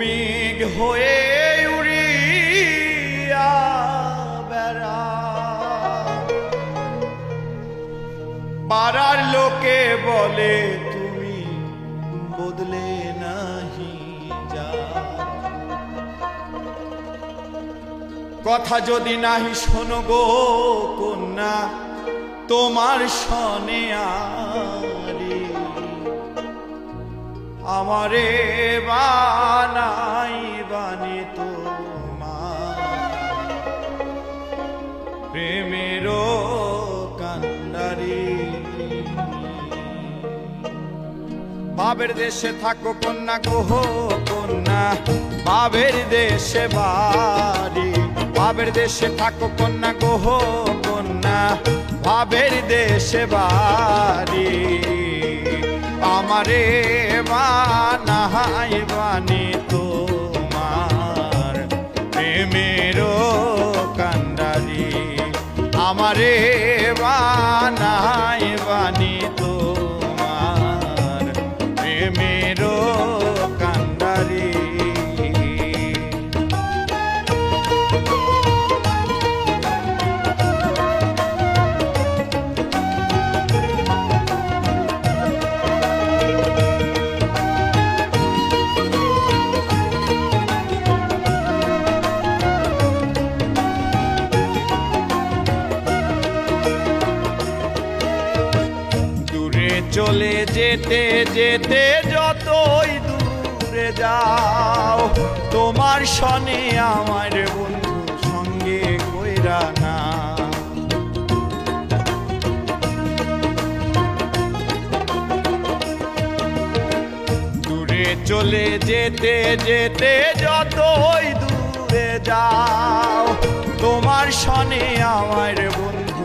তুমি হয়ে উড়িয়া বেড়া। পাড়ার লোকে বলে, তুমি বদলে নাহি যা। কথা যদি নাহি শোনো গো কন্যা, তোমার আরে, আমারে বানাই বানি তোমার। প্রেমেরও কান্ডারি। বাবের দেশে থাকো কন্যা, গোহ কন্যা। বাবের দেশে বাড়ি। বাবের দেশে থাকো কন্যা, গোহ কন্যা। বাবের দেশে বাড়ি। আমারে বানাই বানি তোমার। প্রেমেরও কান্ডারি আমারে বানাই বানি চলে যেতে যেতে যতই দূরে যাও, তোমার সনে আমার বন্ধু সঙ্গে কইরা না চলে যেতে যেতে যতই দূরে যাও, তোমার সনে আমার বন্ধু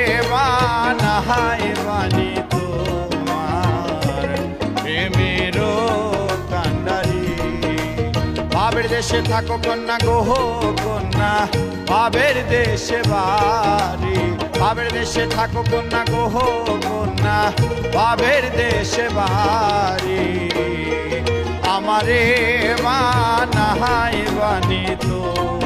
বাবের দেশে থাকো কন্যা গোহ কন্যা। বাবের দেশে বাড়ি। বাবের দেশে থাকো কন্যা গোহ কন্যা। বাবের দেশে বাড়ি। আমারে বানাই বানি তো।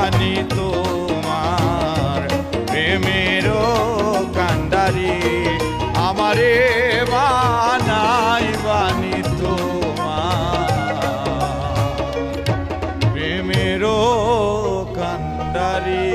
জানি তোমার প্রেমেরও কান্দারি আমারে বানাই বানি তোমার। প্রেমেরও কান্দারি